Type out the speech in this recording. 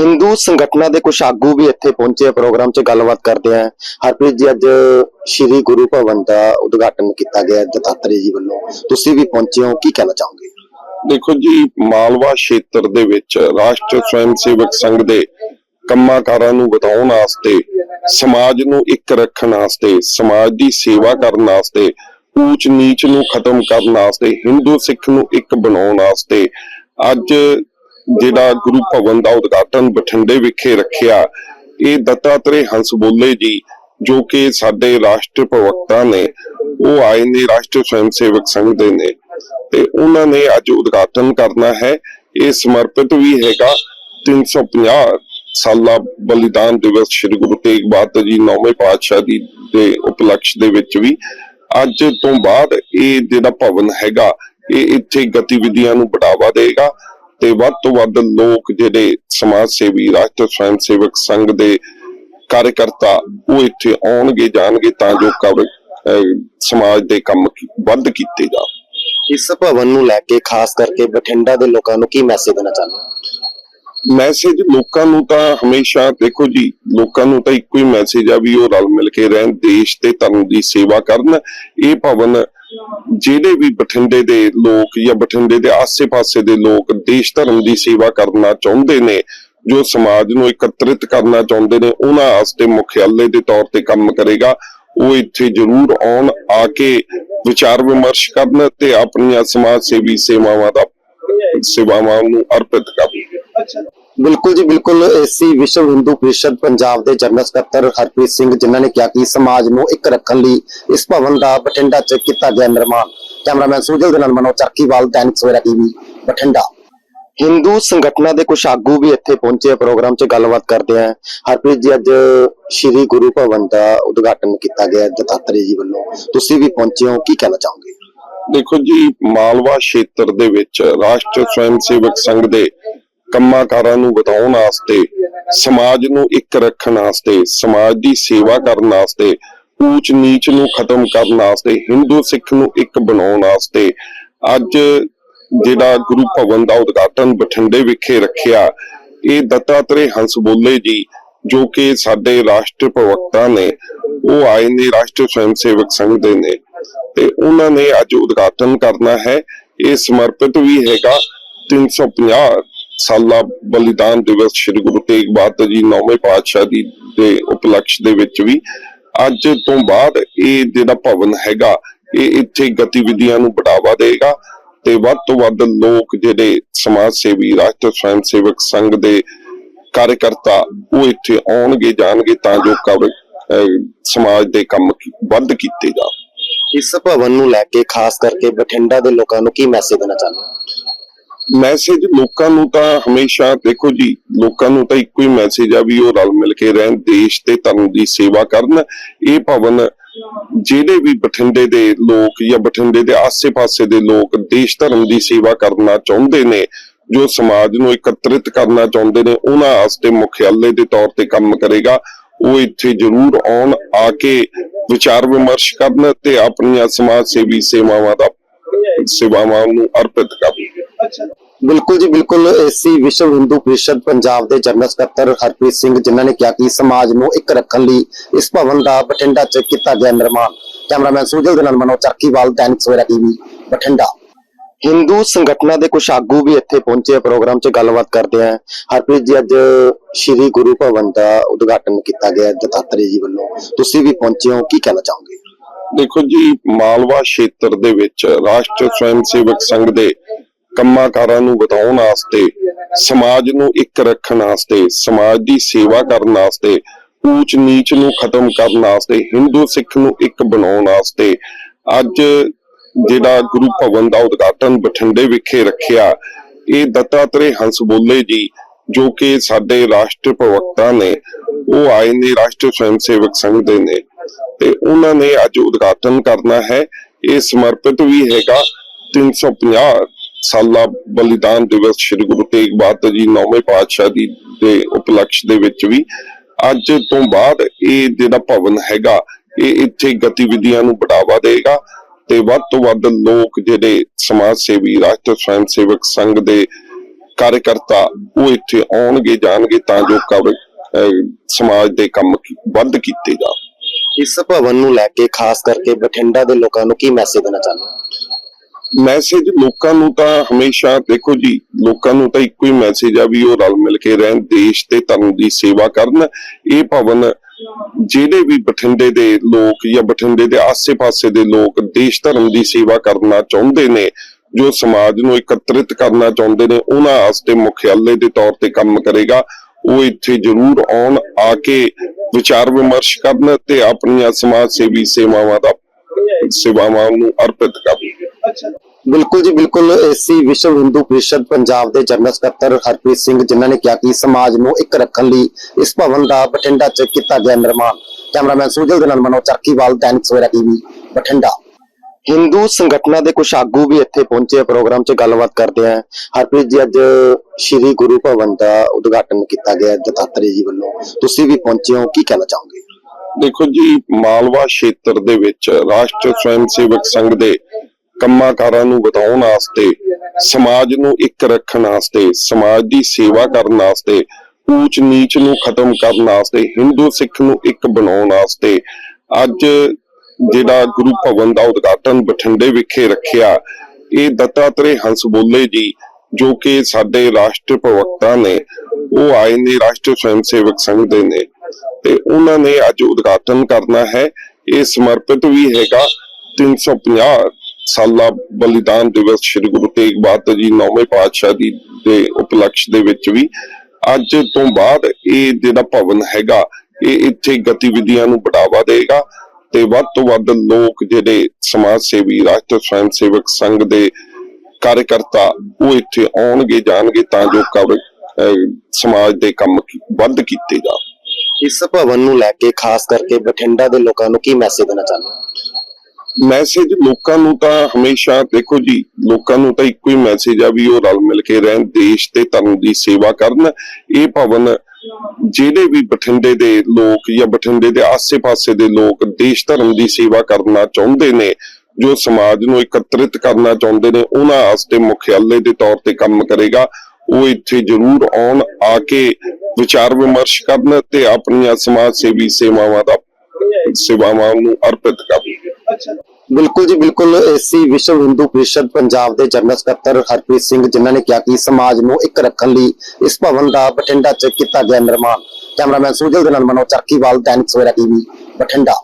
ਹਿੰਦੂ ਸੰਗਠਨਾਂ ਦੇ ਕੁਝ ਆਗੂ ਵੀ ਇੱਥੇ ਪਹੁੰਚੇ ਪ੍ਰੋਗਰਾਮ 'ਚ ਗੱਲਬਾਤ ਕਰਦੇ ਆ। ਹਰਪ੍ਰੀਤ ਜੀ, ਅੱਜ ਸ਼੍ਰੀ ਗੁਰੂ ਭਵਨ ਦਾ ਉਦਘਾਟਨ ਕੀਤਾ ਗਿਆ ਦਤਾਤਰੇ ਜੀ ਵੱਲੋਂ। ਤੁਸੀਂ ਵੀ ਪਹੁੰਚੇ ਹੋ, ਕੀ ਕਹਿਣਾ ਚਾਹੋਗੇ? ਦੇਖੋ ਜੀ, ਮਾਲਵਾ ਖੇਤਰ ਦੇ ਵਿੱਚ ਰਾਸ਼ਟਰ ਸਵੈਮ ਸੇਵਕ ਸੰਘ ਦੇ ਕੰਮਾਂ-ਕਾਰਾਂ ਨੂੰ ਵਧਾਉਣ ਵਾਸਤੇ, ਸਮਾਜ ਨੂੰ ਇੱਕ ਰੱਖਣ ਵਾਸਤੇ, ਸਮਾਜ ਦੀ ਸੇਵਾ ਕਰਨ ਵਾਸਤੇ ਊਚ ਨੀਚ ਨੂੰ ਖਤਮ ਕਰਨ ਵਾਸਤੇ, ਹਿੰਦੂ ਸਿੱਖ ਨੂੰ ਇੱਕ ਬਣਾਉਣ ਵਾਸਤੇ, ਅੱਜ ਜਿਹੜਾ ਗੁਰੂ ਭਵਨ ਦਾ ਉਦਘਾਟਨ ਬਠਿੰਡੇ ਵਿਖੇ ਰੱਖਿਆ, ਇਹ ਦੱਤਾਤਰੇ ਹੰਸ ਬੋਲੇ ਜੀ, ਜੋ ਕਿ ਸਾਡੇ ਰਾਸ਼ਟਰ ਪ੍ਰਵਕਤਾ ਨੇ, ਉਹ ਆਏ ਨੇ ਰਾਸ਼ਟਰ ਸਵੈਮ ਸੇਵਕ ਸੰਘ ਦੇ ਨੇ ਤੇ ਉਹਨਾਂ ਨੇ ਅੱਜ ਉਦਘਾਟਨ ਕਰਨਾ ਹੈ। ਇਹ ਸਮਰਪਿਤ ਵੀ ਹੈਗਾ। 350 ਸਾਲਾ ਬਲੀਦਾਨ ਦਿਵਸ ਸ੍ਰੀ ਗੁਰੂ ਤੇਗ ਬਹਾਦਰ ਜੀ ਨੌਵੇਂ ਪਾਤਸ਼ਾਹ ਦੀ ਦੇ ਉਪਲਕਸ਼ ਦੇ ਵਿੱਚ ਵੀ ਅੱਜ ਤੋਂ ਬਾਅਦ ਇਹ ਜਿਹੜਾ ਭਵਨ ਹੈਗਾ, ਇਹ ਇੱਥੇ ਗਤੀਵਿਧੀਆਂ ਨੂੰ ਬੜਾਵਾ ਦੇਗਾ। ਤੇ ਵੱਧ ਤੋਂ ਵੱਧ ਲੋਕ ਜਿਹੜੇ ਸਮਾਜ ਸੇਵੀ ਰਾਸ਼ਟਰ ਸਵੈਮ ਸੇਵਕ ਸੰਘ ਦੇ ਕਾਰਜਕਰਤਾ ਉਹ ਇੱਥੇ ਆਉਣਗੇ ਜਾਣਗੇ ਤਾਂ ਜੋ ਕਵ- ਅਹ ਸਮਾਜ ਦੇ ਕੰਮ ਵੱਧ ਕੀਤੇ ਜਾ ਇਸ ਭਵਨ ਨੂੰ ਲੈ ਕੇ ਖਾਸ ਕਰਕੇ ਬਠਿੰਡਾ ਦੇ ਲੋਕਾਂ ਨੂੰ ਕੀ ਮੈਸੇਜ ਦੇਣਾ ਚਾਹੁੰਦੇ ਮੈਸੇਜ ਲੋਕਾਂ ਨੂੰ ਤਾਂ ਹਮੇਸ਼ਾ ਦੇਖੋ ਜੀ ਲੋਕਾਂ ਨੂੰ ਤਾਂ ਇੱਕੋ ਹੀ ਮੈਸੇਜ ਆ ਵੀ ਉਹ ਰਲ ਮਿਲ ਕੇ ਰਹਿਣ ਦੇਸ਼ ਤੇ ਧਰਮ ਦੀ ਸੇਵਾ ਕਰਨ। ਇਹ ਭਵਨ ਜਿਹੜੇ ਵੀ ਬਠਿੰਡੇ ਦੇ ਲੋਕ ਜਾਂ ਬਠਿੰਡੇ ਦੇ ਆਸੇ-ਪਾਸੇ ਦੇ ਲੋਕ ਦੇਸ਼ ਧਰਮ ਦੀ ਸੇਵਾ ਕਰਨਾ ਚਾਹੁੰਦੇ ਨੇ, ਜੋ ਸਮਾਜ ਨੂੰ ਇਕੱਤਰਿਤ ਕਰਨਾ ਚਾਹੁੰਦੇ ਨੇ, ਉਹਨਾਂ ਵਾਸਤੇ ਮੁਖਿਆਲੇ ਦੇ ਤੌਰ ਤੇ ਕੰਮ ਕਰੇਗਾ। ਉਹ ਇੱਥੇ ਜ਼ਰੂਰ ਆਉਣ, ਆ ਕੇ ਵਿਚਾਰ ਵਿਮਰਸ਼ ਕਰਨ ਤੇ ਆਪਣੀਆਂ ਸਮਾਜ ਸੇਵੀ ਸੇਵਾਵਾਂ ਦਾ, ਸੇਵਾਵਾਂ ਨੂੰ ਅਰਪਿਤ ਕਰਨ। ਬਿਲਕੁਲ ਜੀ, ਬਿਲਕੁਲ ਏਸੀ ਵਿਸ਼ਵ ਹਿੰਦੂ ਪ੍ਰੀਸ਼ਦ ਪੰਜਾਬ ਦੇ ਜਨਰਲ ਸਕੱਤਰ ਹਰਪ੍ਰੀਤ ਸਿੰਘ ਜਿਨ੍ਹਾਂ ਨੇ ਕਿਹਾ ਕਿ ਸਮਾਜ ਨੂੰ ਇੱਕ ਰੱਖਣ ਲਈ ਇਸ ਭਵਨ ਦਾ ਬਠਿੰਡਾ 'ਚ ਕੀਤਾ ਗਿਆ ਨਿਰਮਾਣ। ਕੈਮਰਾਮੈਨ ਸੁਜਲ ਦੇ ਨਾਲ ਮਨੋ ਚਰਕੀਵਾਲ ਦੈਨਿਕ ਸਵੇਰਾ ਟੀਵੀ, ਬਠਿੰਡਾ। ਹਿੰਦੂ ਸੰਗਠਨਾਂ ਦੇ ਕੁਝ ਆਗੂ ਵੀ ਇੱਥੇ ਪਹੁੰਚੇ ਪ੍ਰੋਗਰਾਮ 'ਚ ਗੱਲਬਾਤ ਕਰਦੇ ਆ। ਹਰਪ੍ਰੀਤ ਜੀ, ਅੱਜ ਸ਼੍ਰੀ ਗੁਰੂ ਭਵਨ ਦਾ ਉਦਘਾਟਨ ਕੀਤਾ ਗਿਆ ਦਤਾਤਰੇ ਜੀ ਵੱਲੋਂ। ਤੁਸੀਂ ਵੀ ਪਹੁੰਚੇ ਹੋ, ਕੀ ਕਹਿਣਾ ਚਾਹੋਗੇ? ਦੇਖੋ ਜੀ, ਮਾਲਵਾ ਖੇਤਰ ਦੇ ਵਿੱਚ ਰਾਸ਼ਟਰ ਸਵੈਮ ਸੇਵਕ ਸੰਘ ਦੇ ਕੰਮਾਂ-ਕਾਰਾਂ ਨੂੰ ਵਧਾਉਣ ਵਾਸਤੇ, ਸਮਾਜ ਨੂੰ ਇੱਕ ਰੱਖਣ ਵਾਸਤੇ, ਸਮਾਜ ਦੀ ਸੇਵਾ ਕਰਨ ਵਾਸਤੇ, ਊਚ ਨੀਚ ਨੂੰ ਖਤਮ ਕਰਨ ਵਾਸਤੇ, ਹਿੰਦੂ ਸਿੱਖ ਨੂੰ ਇੱਕ ਬਣਾਉਣ ਵਾਸਤੇ, ਅੱਜ ਜਿਹੜਾ ਗੁਰੂ ਭਵਨ ਦਾ ਉਦਘਾਟਨ ਬਠਿੰਡੇ ਵਿਖੇ ਰੱਖਿਆ, ਇਹ ਦੱਤਾਤਰੇ ਹੰਸ ਬੋਲੇ ਜੀ, ਜੋ ਕਿ ਸਾਡੇ ਰਾਸ਼ਟਰ ਪ੍ਰਵਕਤਾ ਨੇ, ਉਹ ਆਏ ਨੇ ਰਾਸ਼ਟਰ ਸਵੈਮ ਸੇਵਕ ਸੰਘ ਦੇ ਨੇ, ਤੇ ਉਹਨਾਂ ਨੇ ਅੱਜ ਉਦਘਾਟਨ ਕਰਨਾ ਹੈ, ਇਹ ਸਮਰਪਿਤ ਵੀ ਹੈਗਾ 350 ਸਾਲਾ ਬਲੀਦਾਨ ਦਿਵਸ ਸ੍ਰੀ ਗੁਰੂ ਤੇਗ ਬਹਾਦਰ ਜੀ ਨੌਵੇਂ ਪਾਤਸ਼ਾਹ ਦੀ ਦੇ ਉਪਲਕਸ਼ ਦੇ ਵਿੱਚ ਵੀ ਅੱਜ ਤੋਂ ਬਾਅਦ ਇਹ ਜਿਹੜਾ ਭਵਨ ਹੈਗਾ, ਇਹ ਇੱਥੇ ਗਤੀਵਿਧੀਆਂ ਨੂੰ ਬੜਾਵਾ ਦੇਗਾ ਤੇ ਵੱਧ ਤੋਂ ਵੱਧ ਲੋਕ ਜਿਹੜੇ ਸਮਾਜ ਸੇਵੀ, ਰਾਸ਼ਟਰ ਸਵੈਮ ਸੇਵਕ ਸੰਘ ਦੇ ਕਾਰਜਕਰਤਾ ਉਹ ਇੱਥੇ ਆਉਣਗੇ, ਜਾਣਗੇ ਤਾਂ ਜੋ ਸਮਾਜ ਦੇ ਕੰਮ ਵੱਧ ਕੀਤੇ ਜਾ ਇਸ ਭਵਨ ਨੂੰ ਲੈ ਕੇ ਖਾਸ ਕਰਕੇ ਬਠਿੰਡਾ ਦੇ ਲੋਕਾਂ ਨੂੰ ਕੀ ਮੈਸੇਜ ਦੇਣਾ ਚਾਹੁੰਦੇ ਮੈਸੇਜ ਲੋਕਾਂ ਨੂੰ ਤਾਂ ਹਮੇਸ਼ਾ, ਦੇਖੋ ਜੀ, ਲੋਕਾਂ ਨੂੰ ਤਾਂ ਇੱਕੋ ਹੀ ਮੈਸੇਜ ਆ ਵੀ ਉਹ ਰਲ ਮਿਲ ਕੇ ਰਹਿਣ, ਦੇਸ਼ ਤੇ ਧਰਮ ਦੀ ਸੇਵਾ ਕਰਨ। ਇਹ ਭਵਨ ਜਿਹੜੇ ਵੀ ਬਠਿੰਡੇ ਦੇ ਲੋਕ ਜਾਂ ਬਠਿੰਡੇ ਦੇ ਆਸੇ-ਪਾਸੇ ਦੇ ਲੋਕ ਦੇਸ਼ ਧਰਮ ਦੀ ਸੇਵਾ ਕਰਨਾ ਚਾਹੁੰਦੇ ਨੇ, ਜੋ ਸਮਾਜ ਨੂੰ ਇਕੱਤਰਿਤ ਕਰਨਾ ਚਾਹੁੰਦੇ ਨੇ, ਉਹਨਾਂ ਵਾਸਤੇ ਮੁਖਿਆਲੇ ਦੇ ਤੌਰ ਤੇ ਕੰਮ ਕਰੇਗਾ। ਉਹ ਇੱਥੇ ਜ਼ਰੂਰ ਆਉਣ, ਆ ਕੇ ਵਿਚਾਰ ਵਿਮਰਸ਼ ਕਰਨ ਤੇ ਆਪਣੀਆਂ ਸਮਾਜ ਸੇਵੀ ਸੇਵਾਵਾਂ ਦਾ, ਸੇਵਾਵਾਂ ਨੂੰ ਅਰਪਿਤ ਕਰਨ। ਬਿਲਕੁਲ ਜੀ, ਬਿਲਕੁਲ। ਏਸੀ ਵਿਸ਼ਵ ਹਿੰਦੂ ਪ੍ਰੀਸ਼ਦ ਪੰਜਾਬ ਦੇ ਜਨਰਲ ਸਕੱਤਰ ਹਰਪ੍ਰੀਤ ਸਿੰਘ ਜਿਨ੍ਹਾਂ ਨੇ ਕਿਹਾ ਕਿ ਸਮਾਜ ਨੂੰ ਇੱਕ ਰੱਖਣ ਲਈ ਇਸ ਭਵਨ ਦਾ ਬਠਿੰਡਾ 'ਚ ਕੀਤਾ ਗਿਆ ਨਿਰਮਾਣ। ਕੈਮਰਾਮੈਨ ਸੁਜਲ ਦੇ ਨਾਲ ਮਨੋ ਚਰਕੀਵਾਲ ਦੈਨਿਕ ਸਵੇਰਾ ਟੀਵੀ, ਬਠਿੰਡਾ। ਹਿੰਦੂ ਸੰਗਠਨਾਂ ਦੇ ਕੁਝ ਆਗੂ ਵੀ ਇੱਥੇ ਪਹੁੰਚੇ ਪ੍ਰੋਗਰਾਮ 'ਚ ਗੱਲਬਾਤ ਕਰਦੇ ਆ। ਹਰਪ੍ਰੀਤ ਜੀ, ਅੱਜ ਸ਼੍ਰੀ ਗੁਰੂ ਭਵਨ ਦਾ ਉਦਘਾਟਨ ਕੀਤਾ ਗਿਆ ਦਤਾਤਰੇ ਜੀ ਵੱਲੋਂ। ਤੁਸੀਂ ਵੀ ਪਹੁੰਚੇ ਹੋ, ਕੀ ਕਹਿਣਾ ਚਾਹੋਗੇ? ਦੇਖੋ ਜੀ, ਮਾਲਵਾ ਖੇਤਰ ਦੇ ਵਿੱਚ ਰਾਸ਼ਟਰ ਸਵੈਮ ਸੇਵਕ ਸੰਘ ਦੇ ਕੰਮਾਂ-ਕਾਰਾਂ ਨੂੰ ਵਧਾਉਣ ਵਾਸਤੇ ਸਮਾਜ ਨੂੰ ਇੱਕ ਰੱਖਣ ਵਾਸਤੇ ਸਮਾਜ ਦੀ ਸੇਵਾ ਕਰਨ ਵਾਸਤੇ ਊਚ ਨੀਚ ਨੂੰ ਖਤਮ ਕਰਨ ਵਾਸਤੇ ਹਿੰਦੂ ਸਿੱਖ ਨੂੰ ਇੱਕ ਬਣਾਉਣ ਵਾਸਤੇ ਅੱਜ ਜਿਹੜਾ ਗੁਰੂ ਭਵਨ ਦਾ ਉਦਘਾਟਨ ਬਠਿੰਡੇ ਵਿਖੇ ਰੱਖਿਆ, ਇਹ ਦੱਤਾਤਰੇ ਹੰਸ ਬੋਲੇ ਜੀ, ਜੋ ਕਿ ਸਾਡੇ ਰਾਸ਼ਟਰ ਪ੍ਰਵਕਤਾ ਨੇ, ਉਹ ਆਏ ਨੇ ਰਾਸ਼ਟਰ ਸਵੈਮ ਸੇਵਕ ਸੰਘ ਦੇ ਨੇ, ਤੇ ਉਹਨਾਂ ਨੇ ਅੱਜ ਉਦਘਾਟਨ ਕਰਨਾ ਹੈ, ਇਹ ਸਮਰਪਿਤ ਵੀ ਹੈਗਾ 350 ਸਾਲਾ ਬਲੀਦਾਨ ਦਿਵਸ ਸ੍ਰੀ ਗੁਰੂ ਤੇਗ ਬਹਾਦਰ ਜੀ ਨੌਵੇਂ ਪਾਤਸ਼ਾਹ ਦੀ ਦੇ ਉਪਲਕਸ਼ ਦੇ ਵਿੱਚ ਵੀ ਅੱਜ ਤੋਂ ਬਾਅਦ ਇਹ ਜਿਹੜਾ ਭਵਨ ਹੈਗਾ, ਇਹ ਇੱਥੇ ਗਤੀਵਿਧੀਆਂ ਨੂੰ ਬੜਾਵਾ ਦੇਗਾ ਤੇ ਵੱਧ ਤੋਂ ਵੱਧ ਲੋਕ ਜਿਹੜੇ ਸਮਾਜ ਸੇਵੀ, ਰਾਸ਼ਟਰ ਸਵੈਮ ਸੇਵਕ ਸੰਘ ਦੇ ਕਾਰਜਕਰਤਾ ਉਹ ਇੱਥੇ ਆਉਣਗੇ, ਜਾਣਗੇ ਤਾਂ ਜੋ ਸਮਾਜ ਦੇ ਕੰਮ ਕੀ- ਵੱਧ ਕੀਤੇ ਜਾ ਇਸ ਭਵਨ ਨੂੰ ਲੈ ਕੇ ਖਾਸ ਕਰਕੇ ਬਠਿੰਡਾ ਦੇ ਲੋਕਾਂ ਨੂੰ ਕੀ ਮੈਸੇਜ ਦੇਣਾ ਚਾਹੁੰਦੇ ਹੋ? ਮੈਸੇਜ ਲੋਕਾਂ ਨੂੰ ਤਾਂ ਹਮੇਸ਼ਾ, ਦੇਖੋ ਜੀ, ਲੋਕਾਂ ਨੂੰ ਤਾਂ ਇੱਕੋ ਹੀ ਮੈਸੇਜ ਆ ਵੀ ਉਹ ਰਲ ਮਿਲ ਕੇ ਰਹਿਣ, ਦੇਸ਼ ਤੇ ਧਰਮ ਦੀ ਸੇਵਾ ਕਰਨ। ਇਹ ਭਵਨ ਜਿਹੜੇ ਵੀ ਬਠਿੰਡੇ ਦੇ ਲੋਕ ਜਾਂ ਬਠਿੰਡੇ ਦੇ ਆਸ-ਪਾਸੇ ਦੇ ਲੋਕ ਦੇਸ਼ ਧਰਮ ਦੀ ਸੇਵਾ ਕਰਨਾ ਚਾਹੁੰਦੇ ਨੇ, ਜੋ ਸਮਾਜ ਨੂੰ ਇਕੱਤਰਿਤ ਕਰਨਾ ਚਾਹੁੰਦੇ ਨੇ, ਉਹਨਾਂ ਵਾਸਤੇ ਮੁਖਿਆਲੇ ਦੇ ਤੌਰ ਤੇ ਕੰਮ ਕਰੇਗਾ। ਉਹ ਇੱਥੇ ਜ਼ਰੂਰ ਆਉਣ, ਆ ਕੇ ਵਿਚਾਰ ਵਿਮਰਸ਼ ਕਰਨ ਤੇ ਆਪਣੀਆਂ ਸਮਾਜ ਸੇਵੀ ਸੇਵਾਵਾਂ ਦਾ, ਸੇਵਾਵਾਂ ਨੂੰ ਅਰਪਿਤ ਕਰਨ। ਬਿਲਕੁਲ ਜੀ, ਬਿਲਕੁਲ ਏਸੀ ਵਿਸ਼ਵ ਹਿੰਦੂ ਪ੍ਰੀਸ਼ਦ ਪੰਜਾਬ ਦੇ ਜਨਰਲ ਸਕੱਤਰ ਹਰਪ੍ਰੀਤ ਸਿੰਘ ਜਿਨ੍ਹਾਂ ਨੇ ਕਿਹਾ ਕਿ ਸਮਾਜ ਨੂੰ ਇੱਕ ਰੱਖਣ ਲਈ ਇਸ ਭਵਨ ਦਾ ਬਠਿੰਡਾ 'ਚ ਕੀਤਾ ਗਿਆ ਨਿਰਮਾਣ। ਕੈਮਰਾਮੈਨ ਸੁਜਲ ਦੇ ਨਾਲ ਮਨੋ ਚਰਕੀਵਾਲ ਦੈਨਿਕ ਸਵੇਰਾ ਟੀਵੀ, ਬਠਿੰਡਾ। ਹਿੰਦੂ ਸੰਗਠਨਾਂ ਦੇ ਕੁਝ ਆਗੂ ਵੀ ਇੱਥੇ ਪਹੁੰਚੇ ਪ੍ਰੋਗਰਾਮ 'ਚ ਗੱਲਬਾਤ ਕਰਦੇ ਆ। ਹਰਪ੍ਰੀਤ ਜੀ, ਅੱਜ ਸ਼੍ਰੀ ਗੁਰੂ ਭਵਨ ਦਾ ਉਦਘਾਟਨ ਕੀਤਾ ਗਿਆ ਦਤਾਤਰੇ ਜੀ ਵੱਲੋਂ। ਤੁਸੀਂ ਵੀ ਪਹੁੰਚੇ ਹੋ, ਕੀ ਕਹਿਣਾ ਚਾਹੋਗੇ? ਦੇਖੋ ਜੀ, ਮਾਲਵਾ ਖੇਤਰ ਦੇ ਵਿੱਚ ਰਾਸ਼ਟਰ ਸਵੈਮ ਸੇਵਕ ਸੰਘ ਦੇ ਕੰਮਾਂ-ਕਾਰਾਂ ਨੂੰ ਵਧਾਉਣ ਵਾਸਤੇ, ਸਮਾਜ ਨੂੰ ਇੱਕ ਰੱਖਣ ਵਾਸਤੇ, ਸਮਾਜ ਦੀ ਸੇਵਾ ਕਰਨ ਵਾਸਤੇ, ਊਚ ਨੀਚ ਨੂੰ ਖਤਮ ਕਰਨ ਵਾਸਤੇ, ਹਿੰਦੂ ਸਿੱਖ ਨੂੰ ਇੱਕ ਬਣਾਉਣ ਵਾਸਤੇ, ਅੱਜ ਜਿਹੜਾ ਗੁਰੂ ਭਵਨ ਦਾ ਉਦਘਾਟਨ ਬਠਿੰਡੇ ਵਿਖੇ ਰੱਖਿਆ, ਇਹ ਦੱਤਾਤਰੇ ਹੰਸ ਬੋਲੇ ਜੀ, ਜੋ ਕਿ ਸਾਡੇ ਰਾਸ਼ਟਰ ਪ੍ਰਵਕਤਾ ਨੇ, ਉਹ ਆਏ ਨੇ ਰਾਸ਼ਟਰ ਸਵੈਮ ਸੇਵਕ ਸੰਘ ਦੇ ਨੇ, ਤੇ ਉਹਨਾਂ ਨੇ ਅੱਜ ਉਦਘਾਟਨ ਕਰਨਾ ਹੈ, ਇਹ ਸਮਰਪਿਤ ਵੀ ਹੈਗਾ 350 ਸਾਲਾ ਬਲੀਦਾਨ ਦਿਵਸ ਸ੍ਰੀ ਗੁਰੂ ਤੇਗ ਬਹਾਦਰ ਜੀ ਨੌਵੇਂ ਪਾਤਸ਼ਾਹ ਜੀ ਦੇ ਉਪਲਕਸ਼ ਦੇ ਵਿੱਚ ਵੀ ਅੱਜ ਤੋਂ ਬਾਅਦ ਇਹ ਜਿਹੜਾ ਭਵਨ ਹੈਗਾ, ਇਹ ਇੱਥੇ ਗਤੀਵਿਧੀਆਂ ਨੂੰ ਬੜਾਵਾ ਦੇਗਾ ਤੇ ਵੱਧ ਤੋਂ ਵੱਧ ਲੋਕ ਜਿਹੜੇ ਸਮਾਜ ਸੇਵੀ, ਰਾਸ਼ਟਰ ਸਵੈਮ ਸੇਵਕ ਸੰਘ ਦੇ ਕਾਰਜਕਰਤਾ ਉਹ ਇੱਥੇ ਆਉਣਗੇ, ਜਾਣਗੇ ਤਾਂ ਜੋ ਸਮਾਜ ਦੇ ਕੰਮ ਵੱਧ ਕੀਤੇ ਜਾ ਇਸ ਭਵਨ ਨੂੰ ਲੈ ਕੇ ਖਾਸ ਕਰਕੇ ਬਠਿੰਡਾ ਦੇ ਲੋਕਾਂ ਨੂੰ ਕੀ ਮੈਸੇਜ ਦੇਣਾ ਚਾਹੁੰਦੇ ਹੋ? ਮੈਸੇਜ ਲੋਕਾਂ ਨੂੰ ਤਾਂ ਹਮੇਸ਼ਾ, ਦੇਖੋ ਜੀ, ਲੋਕਾਂ ਨੂੰ ਤਾਂ ਇੱਕੋ ਹੀ ਮੈਸੇਜ ਆ ਵੀ ਉਹ ਰਲ ਮਿਲ ਕੇ ਰਹਿਣ, ਦੇਸ਼ ਤੇ ਧਰਮ ਦੀ ਸੇਵਾ ਕਰਨ। ਇਹ ਭਵਨ ਜਿਹੜੇ ਵੀ ਬਠਿੰਡੇ ਦੇ ਲੋਕ ਜਾਂ ਬਠਿੰਡੇ ਦੇ ਆਸ-ਪਾਸੇ ਦੇ ਲੋਕ ਦੇਸ਼ ਧਰਮ ਦੀ ਸੇਵਾ ਕਰਨਾ ਚਾਹੁੰਦੇ ਨੇ, ਜੋ ਸਮਾਜ ਨੂੰ ਇਕੱਤਰਿਤ ਕਰਨਾ ਚਾਹੁੰਦੇ ਨੇ, ਉਹਨਾਂ ਵਾਸਤੇ ਮੁਖਿਆਲੇ ਦੇ ਤੌਰ ਤੇ ਕੰਮ ਕਰੇਗਾ। ਉਹ ਇੱਥੇ ਜ਼ਰੂਰ ਆਉਣ, ਆ ਕੇ ਵਿਚਾਰ ਵਿਮਰਸ਼ ਕਰਨ ਤੇ ਆਪਣੀਆਂ ਸਮਾਜ ਸੇਵੀ ਸੇਵਾਵਾਂ ਦਾ, ਸੇਵਾਵਾਂ ਨੂੰ ਅਰਪਿਤ ਕਰਨ। ਬਿਲਕੁਲ ਜੀ, ਬਿਲਕੁਲ। ਏਸੀ ਵਿਸ਼ਵ ਹਿੰਦੂ ਪਰਿਸ਼ਦ ਪੰਜਾਬ ਦੇ ਜਨਰਲ ਸਕੱਤਰ ਹਰਪ੍ਰੀਤ ਸਿੰਘ, ਜਿਨ੍ਹਾਂ ਨੇ ਕਿਹਾ ਕਿ ਸਮਾਜ ਨੂੰ ਇੱਕ ਰੱਖਣ ਲਈ ਇਸ ਭਵਨ ਦਾ ਬਠਿੰਡਾ 'ਚ ਕੀਤਾ ਗਿਆ ਨਿਰਮਾਣ। ਕੈਮਰਾਮੈਨ ਸੁਜਲ ਦੇ ਨਾਲ ਮਨੋ ਚਰਕੀਵਾਲ ਦੈਨਿਕ ਸਵੇਰਾ ਟੀਵੀ, ਬਠਿੰਡਾ।